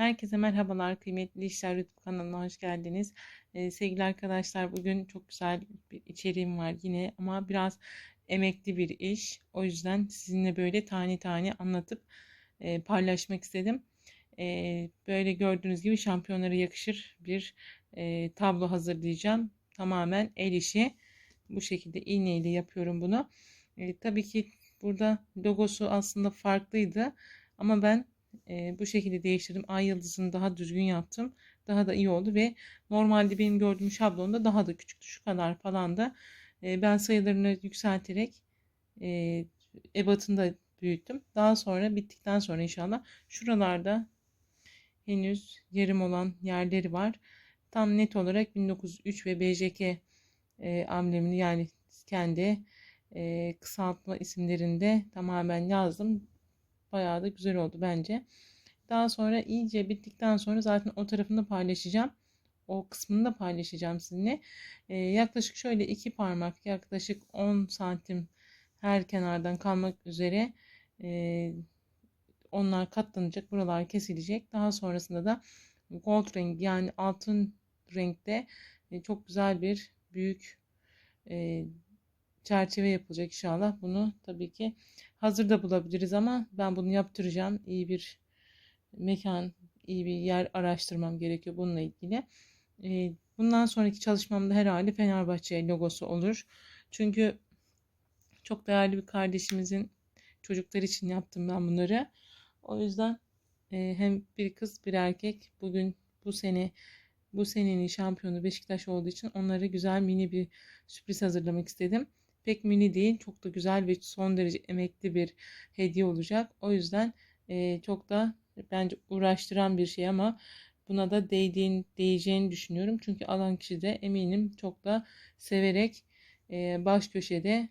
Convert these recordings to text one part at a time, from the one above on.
Herkese merhabalar kıymetli işler YouTube kanalına hoş geldiniz. Ee, sevgili arkadaşlar bugün çok güzel bir içeriğim var yine ama biraz emekli bir iş. O yüzden sizinle böyle tane tane anlatıp e, paylaşmak istedim. E, böyle gördüğünüz gibi şampiyonlara yakışır bir e, tablo hazırlayacağım. Tamamen el işi. Bu şekilde iğneyle yapıyorum bunu. E, tabii ki burada logosu aslında farklıydı. Ama ben e, bu şekilde değiştirdim. Ay yıldızını daha düzgün yaptım. Daha da iyi oldu ve normalde benim gördüğüm şablonda daha da küçüktü. Şu kadar falan da e, ben sayılarını yükselterek e, ebatını da büyüttüm. Daha sonra bittikten sonra inşallah şuralarda henüz yarım olan yerleri var. Tam net olarak 1903 ve BJK e, amblemini yani kendi e, kısaltma isimlerinde tamamen yazdım. Bayağı da güzel oldu bence. Daha sonra iyice bittikten sonra zaten o tarafını paylaşacağım. O kısmını da paylaşacağım sizinle. Ee, yaklaşık şöyle iki parmak yaklaşık 10 santim her kenardan kalmak üzere e, onlar katlanacak. Buralar kesilecek. Daha sonrasında da gold renk yani altın renkte e, çok güzel bir büyük e, çerçeve yapılacak inşallah. Bunu tabii ki hazırda bulabiliriz ama ben bunu yaptıracağım. İyi bir mekan, iyi bir yer araştırmam gerekiyor bununla ilgili. Ee, bundan sonraki çalışmamda herhalde Fenerbahçe logosu olur. Çünkü çok değerli bir kardeşimizin çocuklar için yaptım ben bunları. O yüzden e, hem bir kız bir erkek bugün bu sene bu senenin şampiyonu Beşiktaş olduğu için onlara güzel mini bir sürpriz hazırlamak istedim pek mini değil. Çok da güzel ve son derece emekli bir hediye olacak. O yüzden e, çok da bence uğraştıran bir şey ama buna da değdiğin, değeceğini düşünüyorum. Çünkü alan kişi de eminim çok da severek e, baş köşede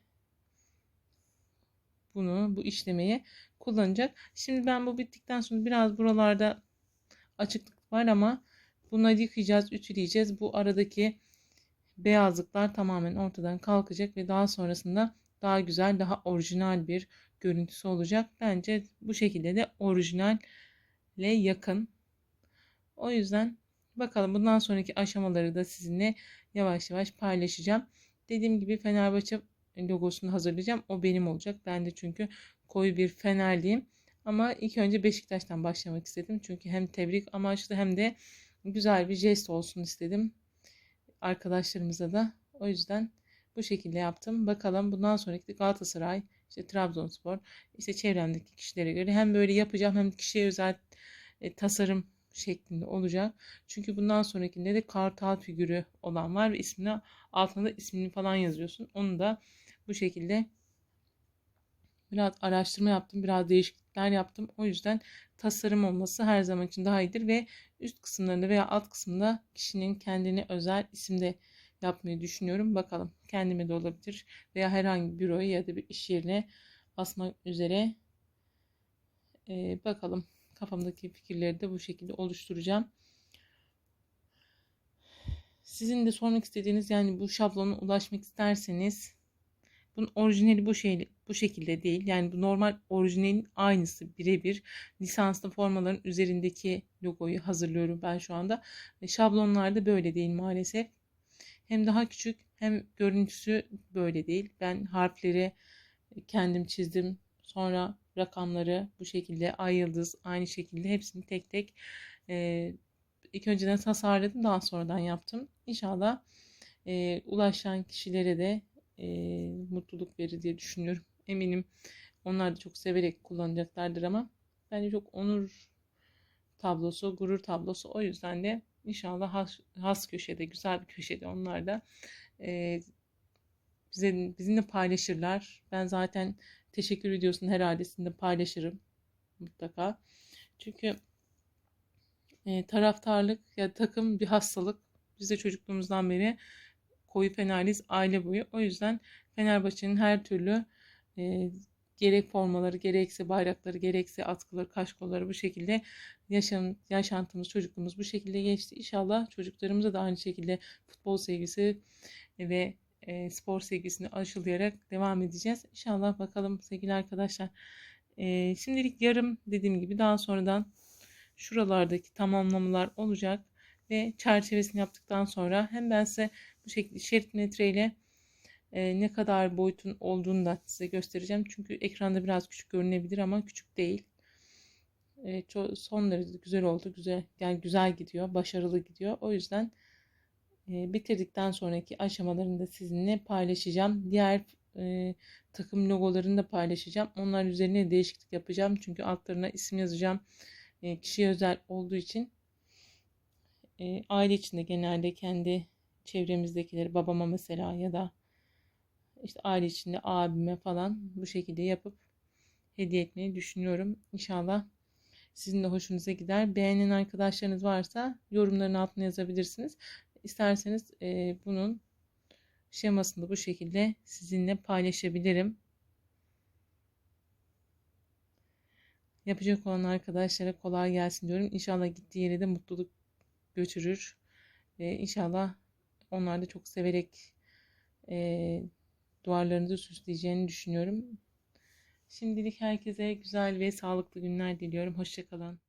bunu, bu işlemeyi kullanacak. Şimdi ben bu bittikten sonra biraz buralarda açıklık var ama bunları yıkayacağız, ütüleyeceğiz. Bu aradaki beyazlıklar tamamen ortadan kalkacak ve daha sonrasında daha güzel, daha orijinal bir görüntüsü olacak. Bence bu şekilde de orijinalle yakın. O yüzden bakalım bundan sonraki aşamaları da sizinle yavaş yavaş paylaşacağım. Dediğim gibi Fenerbahçe logosunu hazırlayacağım. O benim olacak. Ben de çünkü koyu bir Fenerliyim. Ama ilk önce Beşiktaş'tan başlamak istedim. Çünkü hem tebrik amaçlı hem de güzel bir jest olsun istedim arkadaşlarımıza da. O yüzden bu şekilde yaptım. Bakalım bundan sonraki Galatasaray, işte Trabzonspor, işte çevremdeki kişilere göre hem böyle yapacağım hem kişiye özel e, tasarım şeklinde olacak. Çünkü bundan sonrakinde de kartal figürü olan var ve ismini altında da ismini falan yazıyorsun. Onu da bu şekilde biraz araştırma yaptım, biraz değişiklikler yaptım. O yüzden tasarım olması her zaman için daha iyidir ve üst kısımlarında veya alt kısmında kişinin kendine özel isimde yapmayı düşünüyorum. Bakalım kendime de olabilir veya herhangi bir büroya ya da bir iş yerine asmak üzere ee, bakalım kafamdaki fikirleri de bu şekilde oluşturacağım. Sizin de sormak istediğiniz yani bu şablona ulaşmak isterseniz bunun orijinali bu şey bu şekilde değil. Yani bu normal orijinalin aynısı birebir. Lisanslı formaların üzerindeki logoyu hazırlıyorum ben şu anda. Şablonlarda böyle değil maalesef. Hem daha küçük hem görüntüsü böyle değil. Ben harfleri kendim çizdim. Sonra rakamları bu şekilde ay yıldız aynı şekilde hepsini tek tek e, ilk önceden tasarladım daha sonradan yaptım. İnşallah e, ulaşan kişilere de e, mutluluk verir diye düşünüyorum. Eminim onlar da çok severek kullanacaklardır ama bence çok onur tablosu, gurur tablosu. O yüzden de inşallah has, has köşede, güzel bir köşede onlar da e, bize, bizimle paylaşırlar. Ben zaten teşekkür videosunu her halesinde paylaşırım mutlaka. Çünkü e, taraftarlık ya takım bir hastalık. Biz de çocukluğumuzdan beri koyu Fenerliyiz aile boyu. O yüzden Fenerbahçe'nin her türlü e, gerek formaları, gerekse bayrakları, gerekse atkıları, kaşkolları bu şekilde yaşam, yaşantımız, çocukluğumuz bu şekilde geçti. İnşallah çocuklarımıza da aynı şekilde futbol sevgisi ve e, spor sevgisini aşılayarak devam edeceğiz. İnşallah bakalım sevgili arkadaşlar. E, şimdilik yarım dediğim gibi daha sonradan şuralardaki tamamlamalar olacak ve çerçevesini yaptıktan sonra hem ben size bu şekilde şerit metreyle e, ne kadar boyutun olduğunu da size göstereceğim. Çünkü ekranda biraz küçük görünebilir ama küçük değil. E, son derece güzel oldu. Güzel yani güzel gidiyor, başarılı gidiyor. O yüzden e, bitirdikten sonraki aşamalarını da sizinle paylaşacağım. Diğer e, takım logolarını da paylaşacağım. Onlar üzerine değişiklik yapacağım. Çünkü altlarına isim yazacağım. E, kişiye özel olduğu için e, aile içinde genelde kendi çevremizdekileri babama mesela ya da işte aile içinde abime falan bu şekilde yapıp hediye etmeyi düşünüyorum. İnşallah sizin de hoşunuza gider. Beğenen arkadaşlarınız varsa yorumların altına yazabilirsiniz. İsterseniz e, bunun şemasını bu şekilde sizinle paylaşabilirim. Yapacak olan arkadaşlara kolay gelsin diyorum. İnşallah gittiği yere de mutluluk götürür. E, inşallah onlar da çok severek e, duvarlarınızı süsleyeceğini düşünüyorum. Şimdilik herkese güzel ve sağlıklı günler diliyorum. Hoşçakalın.